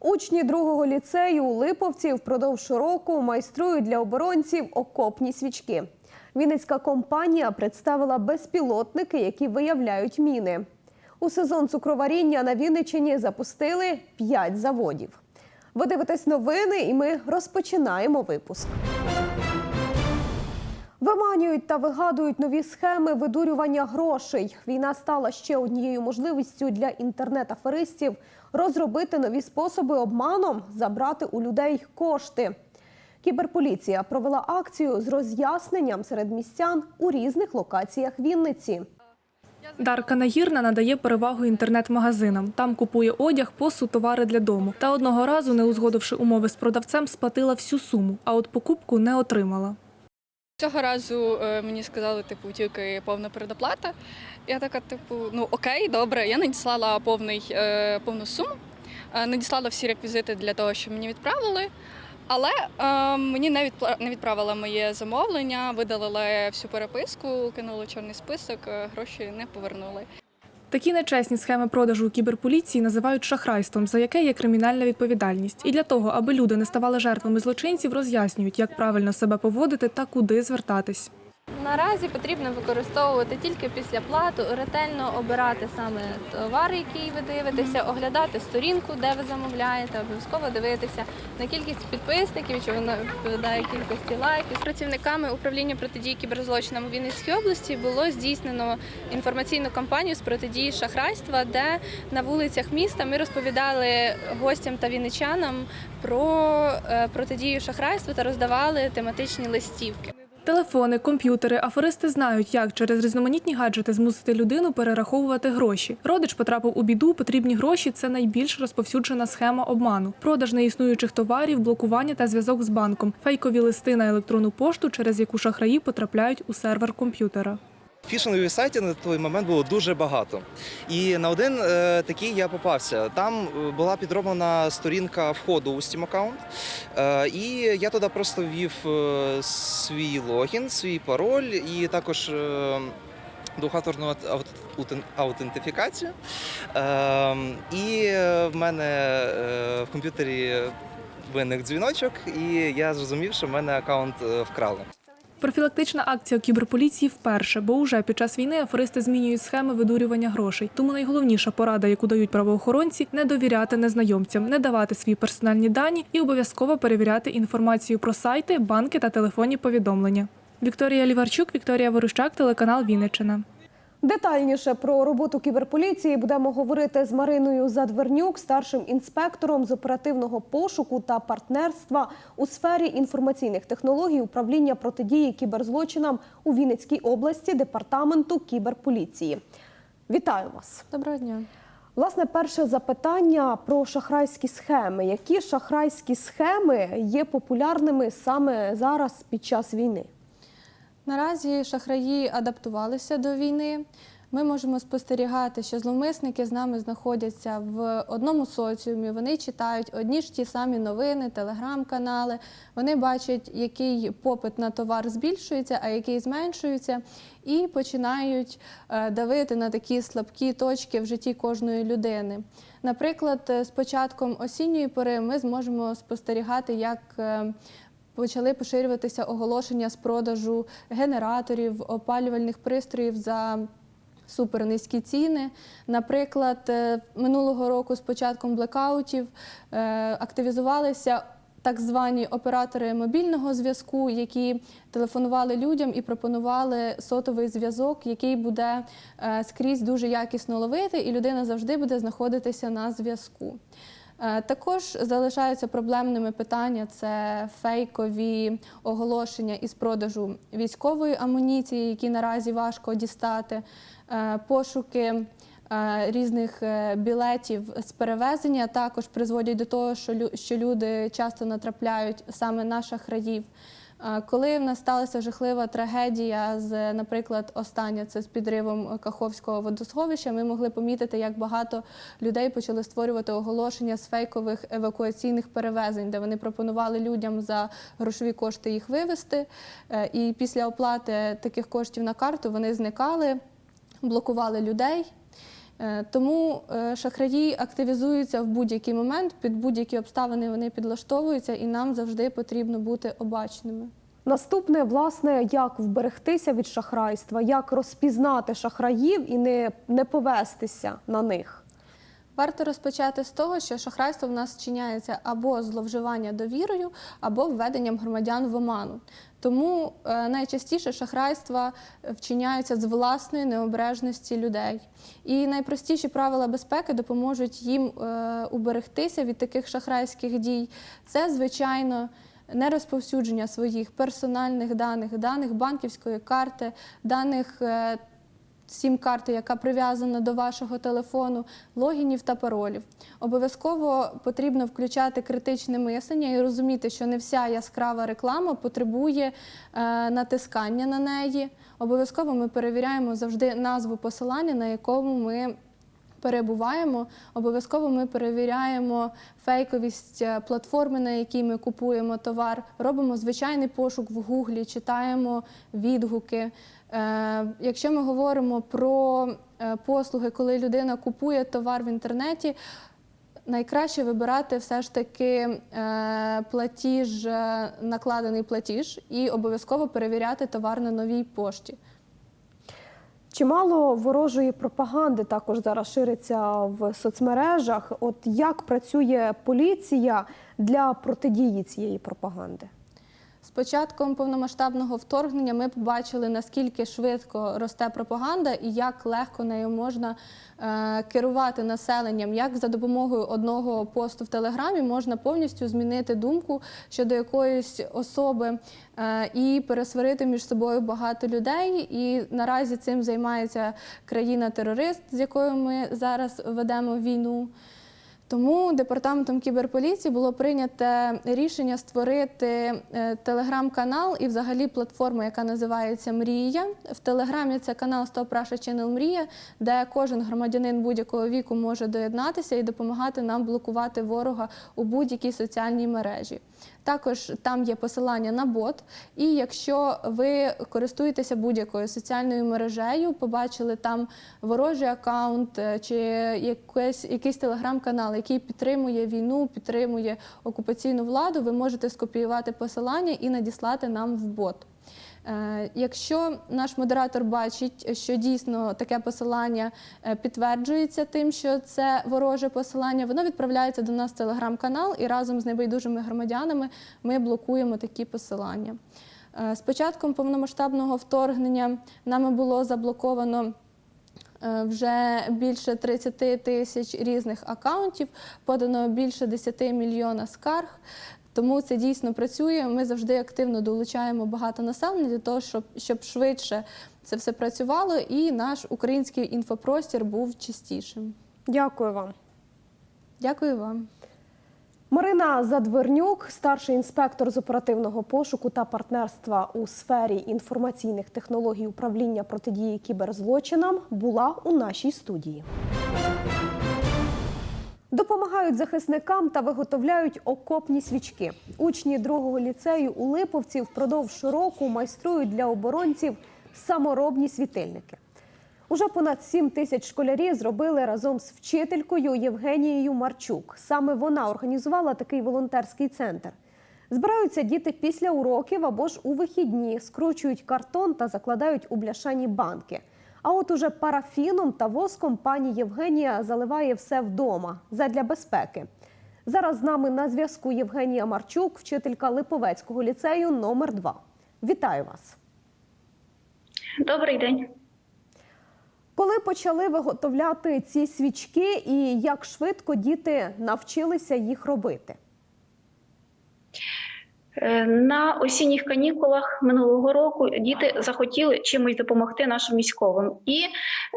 Учні другого ліцею у Липовці впродовж року майструють для оборонців окопні свічки. Вінницька компанія представила безпілотники, які виявляють міни. У сезон цукроваріння на Вінниччині запустили 5 заводів. Ви дивитесь новини, і ми розпочинаємо випуск. Виманюють та вигадують нові схеми видурювання грошей. Війна стала ще однією можливістю для інтернет-аферистів розробити нові способи обманом забрати у людей кошти. Кіберполіція провела акцію з роз'ясненням серед містян у різних локаціях Вінниці. Дарка Нагірна надає перевагу інтернет-магазинам. Там купує одяг, посуд, товари для дому. Та одного разу, не узгодивши умови з продавцем, сплатила всю суму, а от покупку не отримала. Цього разу е, мені сказали, типу, тільки повна передоплата. Я така, типу, ну окей, добре. Я надіслала повний, е, повну суму, е, надіслала всі реквізити для того, щоб мені відправили. Але е, мені не, відпла- не відправили моє замовлення, видалили всю переписку, кинули чорний список, е, гроші не повернули. Такі нечесні схеми продажу у кіберполіції називають шахрайством, за яке є кримінальна відповідальність. І для того, аби люди не ставали жертвами злочинців, роз'яснюють, як правильно себе поводити та куди звертатись. Наразі потрібно використовувати тільки після плату, ретельно обирати саме товар, який ви дивитеся, оглядати сторінку, де ви замовляєте, обов'язково дивитися на кількість підписників, чи вона відповідає кількості лайків. Працівниками управління протидії кіберзлочинам у Вінницькій області було здійснено інформаційну кампанію з протидії шахрайства, де на вулицях міста ми розповідали гостям та вінничанам про е, протидію шахрайству та роздавали тематичні листівки. Телефони, комп'ютери, аферисти знають, як через різноманітні гаджети змусити людину перераховувати гроші. Родич потрапив у біду, потрібні гроші це найбільш розповсюджена схема обману. Продаж неіснуючих товарів, блокування та зв'язок з банком, фейкові листи на електронну пошту, через яку шахраї потрапляють у сервер комп'ютера. Фішингових сайтів на той момент було дуже багато. І на один е, такий я попався. Там е, була підроблена сторінка входу у Steam аккаунт. Е, і я туди просто ввів е, свій логін, свій пароль і також. Е, аутен- аутентифікацію. Е, і е, в мене е, в комп'ютері виник дзвіночок, і я зрозумів, що в мене аккаунт вкрали. Профілактична акція кіберполіції вперше, бо уже під час війни аферисти змінюють схеми видурювання грошей. Тому найголовніша порада, яку дають правоохоронці, не довіряти незнайомцям, не давати свої персональні дані і обов'язково перевіряти інформацію про сайти, банки та телефонні повідомлення. Вікторія Ліварчук, Вікторія Ворущак, телеканал Вінниччина. Детальніше про роботу кіберполіції будемо говорити з Мариною Задвернюк, старшим інспектором з оперативного пошуку та партнерства у сфері інформаційних технологій управління протидії кіберзлочинам у Вінницькій області департаменту кіберполіції. Вітаю вас! Доброго дня. Власне, перше запитання про шахрайські схеми. Які шахрайські схеми є популярними саме зараз під час війни? Наразі шахраї адаптувалися до війни. Ми можемо спостерігати, що зловмисники з нами знаходяться в одному соціумі. Вони читають одні ж ті самі новини, телеграм-канали. Вони бачать, який попит на товар збільшується, а який зменшується, і починають е, давити на такі слабкі точки в житті кожної людини. Наприклад, е, з початком осінньої пори ми зможемо спостерігати, як е, почали поширюватися оголошення з продажу генераторів, опалювальних пристроїв за супернизькі ціни. Наприклад, е, минулого року з початком блекаутів е, активізувалися так звані оператори мобільного зв'язку, які телефонували людям і пропонували сотовий зв'язок, який буде е, скрізь дуже якісно ловити, і людина завжди буде знаходитися на зв'язку. Е, Також залишаються проблемними питання: це фейкові оголошення із продажу військової амуніції, які наразі важко дістати, е, пошуки е, різних білетів з перевезення також призводять до того, що люди часто натрапляють саме на шахраїв. Коли в нас сталася жахлива трагедія з, наприклад, остання це з підривом Каховського водосховища, ми могли помітити, як багато людей почали створювати оголошення з фейкових евакуаційних перевезень, де вони пропонували людям за грошові кошти їх вивезти. Е, І після оплати таких коштів на карту вони зникали, блокували людей. Е, Тому е, шахраї активізуються в будь-який момент, під будь-які обставини вони підлаштовуються, і нам завжди потрібно бути обачними. Наступне, власне, як вберегтися від шахрайства, як розпізнати шахраїв і не, не повестися на них. Варто розпочати з того, що шахрайство в нас вчиняється або зловживання довірою, або введенням громадян в оману. Тому е, найчастіше шахрайства вчиняються з власної необережності людей. І найпростіші правила безпеки допоможуть їм е, уберегтися від таких шахрайських дій. Це, звичайно, не розповсюдження своїх персональних даних, даних банківської карти, даних. Сім-карти, яка прив'язана до вашого телефону, логінів та паролів. Обов'язково потрібно включати критичне мислення і розуміти, що не вся яскрава реклама потребує е, натискання на неї. Обов'язково ми перевіряємо завжди назву посилання, на якому ми. Перебуваємо, обов'язково ми перевіряємо фейковість е, платформи, на якій ми купуємо товар, робимо звичайний пошук в Гуглі, читаємо відгуки. Е, Якщо ми говоримо про е, послуги, коли людина купує товар в інтернеті, найкраще вибирати все ж таки е, платіж, накладений платіж, і обов'язково перевіряти товар на новій пошті. Чимало ворожої пропаганди також зараз шириться в соцмережах. От як працює поліція для протидії цієї пропаганди? З початком повномасштабного вторгнення ми побачили, наскільки швидко росте пропаганда і як легко нею можна е, керувати населенням, як за допомогою одного посту в Телеграмі можна повністю змінити думку щодо якоїсь особи е, і пересварити між собою багато людей. І наразі цим займається країна-терорист, з якою ми зараз ведемо війну. Тому департаментом кіберполіції було прийнято рішення створити е, телеграм-канал і взагалі платформу, яка називається Мрія. В телеграмі це канал Stop Russia Мрія, де кожен громадянин будь-якого віку може доєднатися і допомагати нам блокувати ворога у будь-якій соціальній мережі. Також там є посилання на бот. І якщо ви користуєтеся будь-якою соціальною мережею, побачили там ворожий аккаунт е, чи якийсь, якийсь телеграм-канал, який підтримує війну, підтримує окупаційну владу, ви можете скопіювати посилання і надіслати нам в бот. Е, Якщо наш модератор бачить, що дійсно таке посилання е, підтверджується тим, що це вороже посилання, воно відправляється до нас в телеграм-канал, і разом з небайдужими громадянами ми блокуємо такі посилання. Е, З початком повномасштабного вторгнення нами було заблоковано. Е, Вже більше 30 тисяч різних акаунтів, подано більше 10 мільйона скарг. Тому це дійсно працює. Ми завжди активно долучаємо багато населення для того, щоб, щоб швидше це все працювало і наш український інфопростір був чистішим. Дякую вам. Дякую вам. Марина Задвернюк, старший інспектор з оперативного пошуку та партнерства у сфері інформаційних технологій управління протидії кіберзлочинам, була у нашій студії. Допомагають захисникам та виготовляють окопні свічки. Учні другого ліцею у Липовці впродовж року майструють для оборонців саморобні світильники. Уже понад 7 тисяч школярів зробили разом з вчителькою Євгенією Марчук. Саме вона організувала такий волонтерський центр. Збираються діти після уроків або ж у вихідні, скручують картон та закладають у бляшані банки. А от уже парафіном та воском пані Євгенія заливає все вдома задля безпеки. Зараз з нами на зв'язку Євгенія Марчук, вчителька Липовецького ліцею номер 2 Вітаю вас! Добрий день. Коли почали виготовляти ці свічки, і як швидко діти навчилися їх робити? Е, На осінніх канікулах минулого року діти захотіли чимось допомогти нашим військовим, і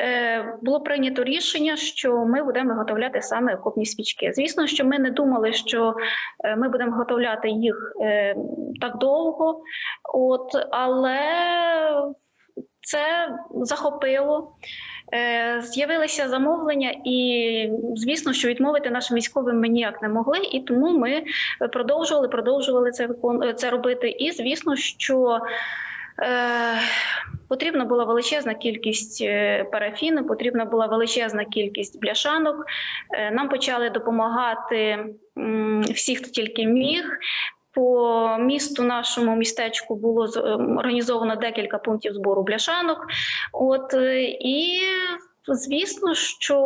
е, було прийнято рішення, що ми будемо виготовляти саме окопні свічки. Звісно, що ми не думали, що е, ми будемо виготовляти їх е, так довго, от але це захопило. Е, З'явилися замовлення, і звісно, що відмовити нашим військовим ми ніяк не могли, і тому ми продовжували, продовжували це викон... це робити. І звісно, що е, потрібна була величезна кількість е, парафіну, потрібна була величезна кількість бляшанок. Е, Нам почали допомагати всі, хто тільки міг. По місту нашому містечку було ем, організовано декілька пунктів збору бляшанок. От е, і звісно, що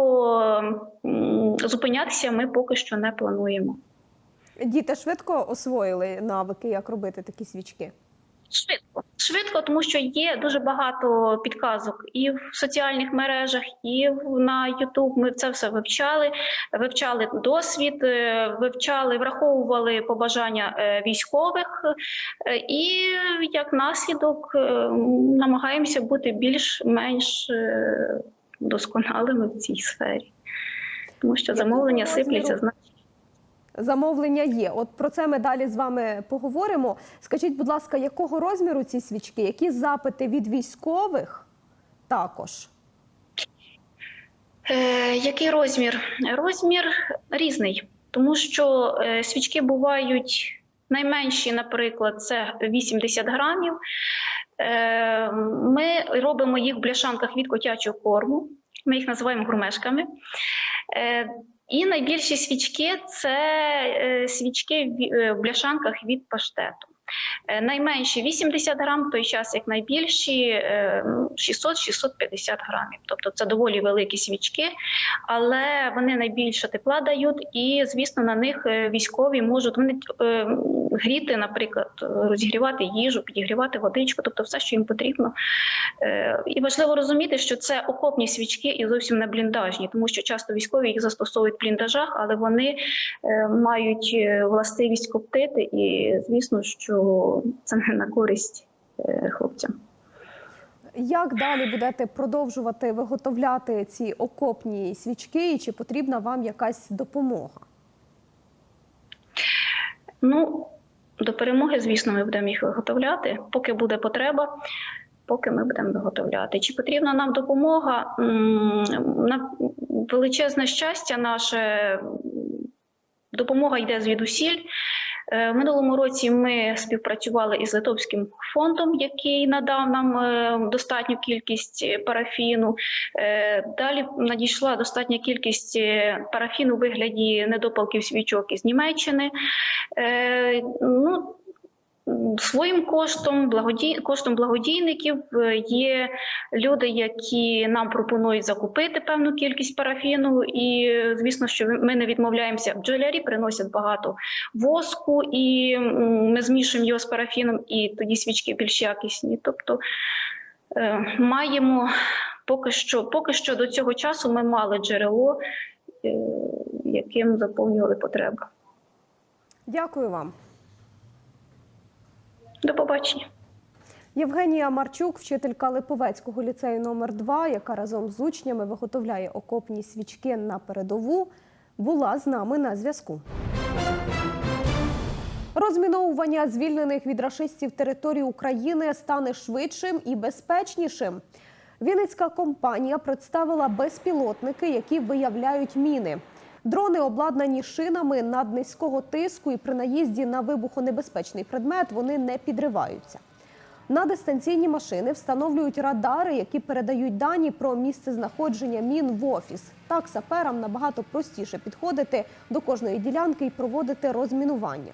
зупинятися ми поки що не плануємо. Діти швидко освоїли навики, як робити такі свічки. Швидко, швидко, тому що є дуже багато підказок і в соціальних мережах, і на YouTube. Ми це все вивчали, вивчали досвід, е, вивчали, враховували побажання е, військових, е, і як наслідок намагаємося бути більш-менш досконалими в цій сфері, тому що замовлення сипляться значно. Замовлення є. От про це ми далі з вами поговоримо. Скажіть, будь ласка, якого розміру ці свічки? Які запити від військових також? Е, який розмір? Розмір різний, тому що е, свічки бувають найменші, наприклад, це 80 грамів. Е, ми робимо їх в бляшанках від котячого корму. Ми їх називаємо гурмешками. Е, і найбільші свічки це е, свічки е, в бляшанках від паштету. Е, Найменші 80 грам, в той час як найбільші е, 600-650 грамів. Тобто це доволі великі свічки, але вони найбільше тепла дають, і звісно на них військові можуть вони гріти, наприклад, розігрівати їжу, підігрівати водичку, тобто все, що їм потрібно. Е, І важливо розуміти, що це окопні свічки і зовсім не бліндажні, тому що часто військові їх застосовують в бліндажах, але вони е, мають е, властивість коптити, і звісно, що це не на користь е, хлопцям. Як далі будете продовжувати виготовляти ці окопні свічки, і чи потрібна вам якась допомога? Ну, до перемоги, звісно, ми будемо їх виготовляти. Поки буде потреба, поки ми будемо виготовляти. Чи потрібна нам допомога? На величезне щастя, наше допомога йде звідусіль. Е, минулому році ми співпрацювали із Литовським фондом, який надав нам е, достатню кількість е, парафіну. Далі надійшла достатня кількість парафіну у вигляді недопалків свічок із Німеччини. Ну, Своїм коштом, благодій... коштом благодійників е, є люди, які нам пропонують закупити певну кількість парафіну. І звісно, що ми не відмовляємося. Бджолярі приносять багато воску, і ми змішуємо його з парафіном, і тоді свічки більш якісні. Тобто е, маємо поки що, поки що до цього часу ми мали джерело, е, яким заповнювали потреби. Дякую вам. До побачення. Євгенія Марчук, вчителька Липовецького ліцею номер 2 яка разом з учнями виготовляє окопні свічки на передову, була з нами на зв'язку. Розміновування звільнених від рашистів територій України стане швидшим і безпечнішим. Вінницька компанія представила безпілотники, які виявляють міни. Дрони обладнані шинами наднизького тиску і при наїзді на вибухонебезпечний предмет вони не підриваються. На дистанційні машини встановлюють радари, які передають дані про місце знаходження мін в офіс. Так саперам набагато простіше підходити до кожної ділянки і проводити розмінування.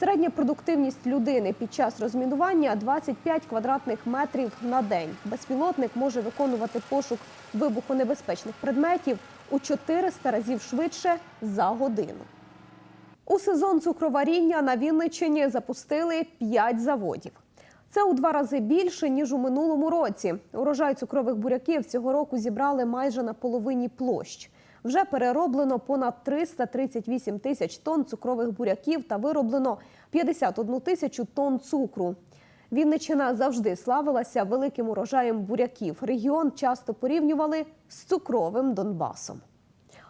Середня продуктивність людини під час розмінування 25 квадратних метрів на день. Безпілотник може виконувати пошук вибухонебезпечних предметів у 400 разів швидше за годину. У сезон цукроваріння на Вінниччині запустили 5 заводів. Це у два рази більше ніж у минулому році. Урожай цукрових буряків цього року зібрали майже на половині площ. Вже перероблено понад 338 тисяч тонн цукрових буряків та вироблено 51 тисячу тонн цукру. Вінниччина завжди славилася великим урожаєм буряків. Регіон часто порівнювали з цукровим Донбасом.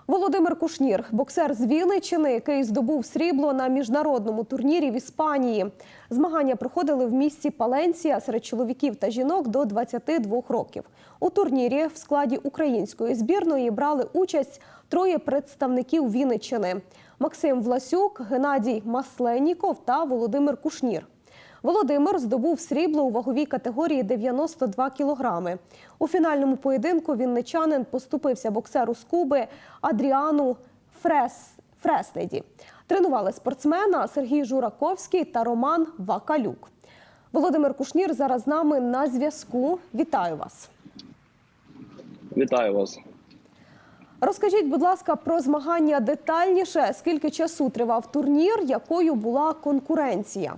Володимир Кушнір, боксер з Вінниччини, який здобув срібло на міжнародному турнірі в Іспанії. Змагання проходили в місті Паленсія серед чоловіків та жінок до 22 років. У турнірі в складі української збірної брали участь троє представників Вінниччини: Максим Власюк, Геннадій Масленіков та Володимир Кушнір. Володимир здобув срібло у ваговій категорії 92 кілограми. У фінальному поєдинку вінничанин поступився боксеру з Куби Адріану Фрес... Фреснеді. Тренували спортсмена Сергій Жураковський та Роман Вакалюк. Володимир Кушнір зараз з нами на зв'язку. Вітаю вас. Вітаю вас. Розкажіть, будь ласка, про змагання детальніше. Скільки часу тривав турнір, якою була конкуренція?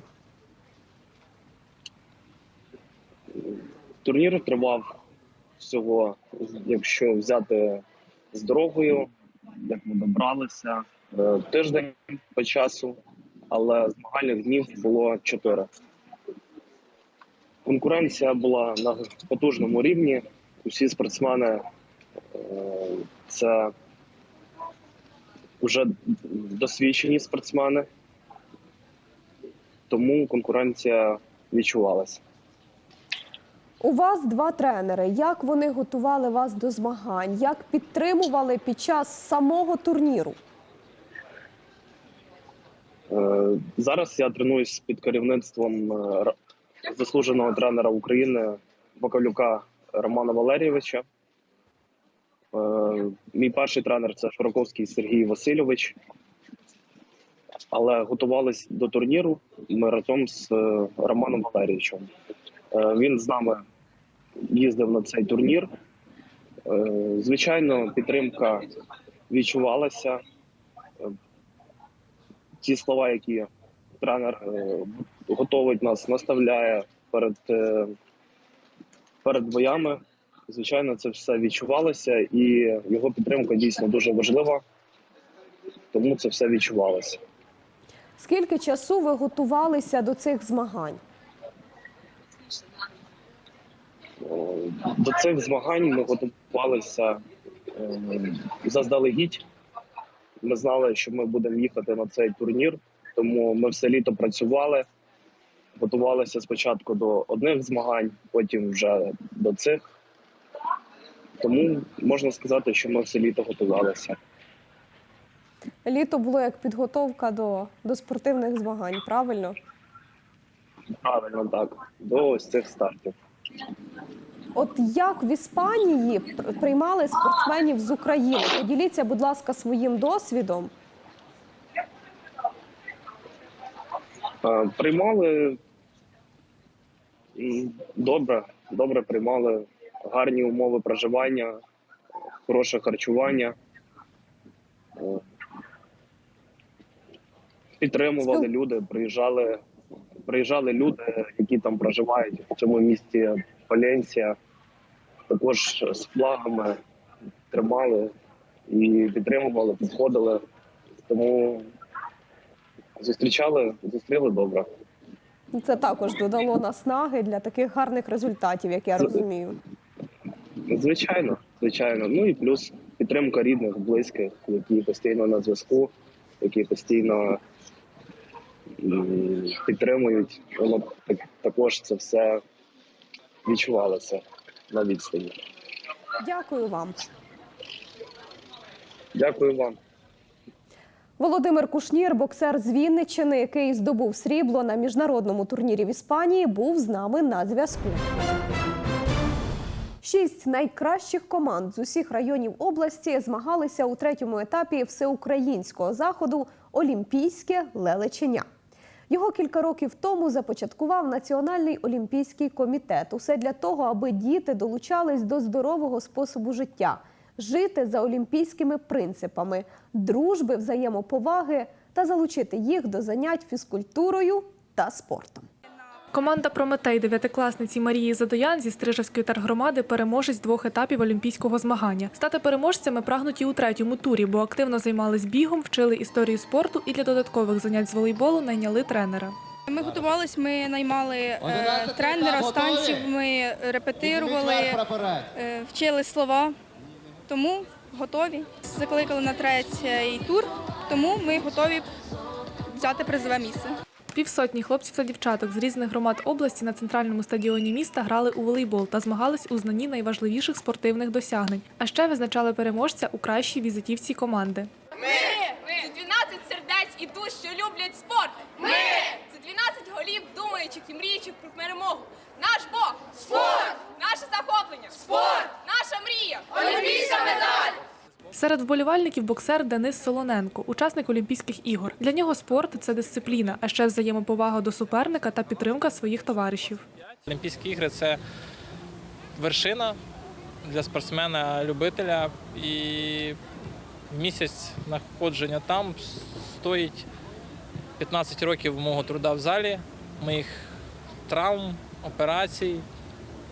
Турнір тривав всього, якщо взяти з дорогою, як ми добралися, е, тиждень по часу, але змагальних днів було чотири. Конкуренція була на потужному рівні. Усі спортсмени е, це вже досвідчені спортсмени, тому конкуренція відчувалася. У вас два тренери. Як вони готували вас до змагань? Як підтримували під час самого турніру? Е, Зараз я тренуюсь під керівництвом е, заслуженого тренера України Бакалюка Романа Валерійовича. Е, Мій перший тренер це Широковський Сергій Васильович. Але готувалися до турніру ми разом з Романом Валерійовичем. Е, Він з нами їздив на цей турнір. Е, Звичайно, підтримка відчувалася ті слова, які тренер е, готовить нас, наставляє перед, е, перед боями. Звичайно, це все відчувалося, і його підтримка дійсно дуже важлива, тому це все відчувалося. Скільки часу ви готувалися до цих змагань? До цих змагань ми готувалися е, заздалегідь. Ми знали, що ми будемо їхати на цей турнір, тому ми все літо працювали, готувалися спочатку до одних змагань, потім вже до цих. Тому можна сказати, що ми все літо готувалися. Літо було як підготовка до, до спортивних змагань, правильно? Правильно так, до ось цих стартів. От як в Іспанії приймали спортсменів з України? Поділіться, будь ласка, своїм досвідом. Приймали добре, добре приймали гарні умови проживання, хороше харчування. Підтримували люди, приїжджали, приїжджали люди, які там проживають в цьому місті Валенсія, також з флагами тримали і підтримували, підходили. Тому зустрічали, зустріли добре. Це також додало наснаги для таких гарних результатів, як я розумію. Звичайно, звичайно. Ну і плюс підтримка рідних, близьких, які постійно на зв'язку, які постійно підтримують. Воно так, також це все відчувалося на відстані. Дякую вам. Дякую вам. Володимир Кушнір, боксер з Вінниччини, який здобув срібло на міжнародному турнірі в Іспанії, був з нами на зв'язку. Шість найкращих команд з усіх районів області змагалися у третьому етапі всеукраїнського заходу Олімпійське лелечення. Його кілька років тому започаткував Національний олімпійський комітет. Усе для того, аби діти долучались до здорового способу життя, жити за олімпійськими принципами, дружби, взаємоповаги та залучити їх до занять фізкультурою та спортом. Команда Прометей дев'ятикласниці Марії Задоян зі Стрижевської тергромади переможець двох етапів олімпійського змагання. Стати переможцями прагнуть і у третьому турі, бо активно займались бігом, вчили історію спорту і для додаткових занять з волейболу найняли тренера. Ми готувалися, ми наймали е, тренера з танців, ми репетирували, е, вчили слова, тому готові. Закликали на третій тур, тому ми готові взяти призове місце. Півсотні хлопців та дівчаток з різних громад області на центральному стадіоні міста грали у волейбол та змагались у знанні найважливіших спортивних досягнень. А ще визначали переможця у кращій візитівці команди. Це 12 сердець і душ, що люблять спорт. Ми! Це 12 голів, думаючих і мріючих про перемогу. Наш Бог спорт! Наше захоплення спорт! Наша мрія олімпійська медаль! Серед вболівальників боксер Денис Солоненко, учасник Олімпійських ігор. Для нього спорт це дисципліна, а ще взаємоповага до суперника та підтримка своїх товаришів. Олімпійські ігри це вершина для спортсмена-любителя. І місяць знаходження там стоїть 15 років мого труда в залі, моїх травм, операцій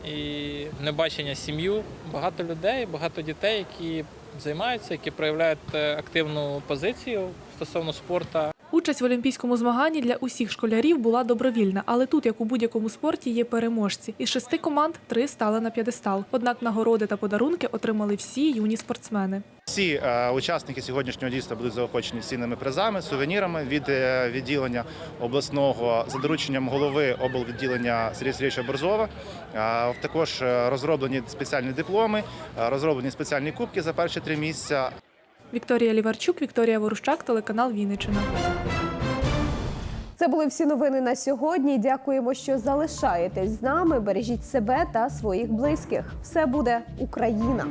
і небачення сім'ю. Багато людей, багато дітей, які займаються, які проявляють е, активну позицію стосовно спорту. Участь в олімпійському змаганні для усіх школярів була добровільна, але тут, як у будь-якому спорті, є переможці. Із шести команд три стали на п'єдестал. Однак нагороди та подарунки отримали всі юні спортсмени. Всі е, учасники сьогоднішнього дійства будуть заохочені цінними призами, сувенірами від е, відділення обласного за дорученням голови облвідділення Сергія Сергійовича Борзова. Е, також розроблені спеціальні дипломи, розроблені спеціальні кубки за перші три місця. Вікторія Ліварчук, Вікторія Ворущак, телеканал Вінниччина. Це були всі новини на сьогодні. Дякуємо, що залишаєтесь з нами. Бережіть себе та своїх близьких. Все буде Україна.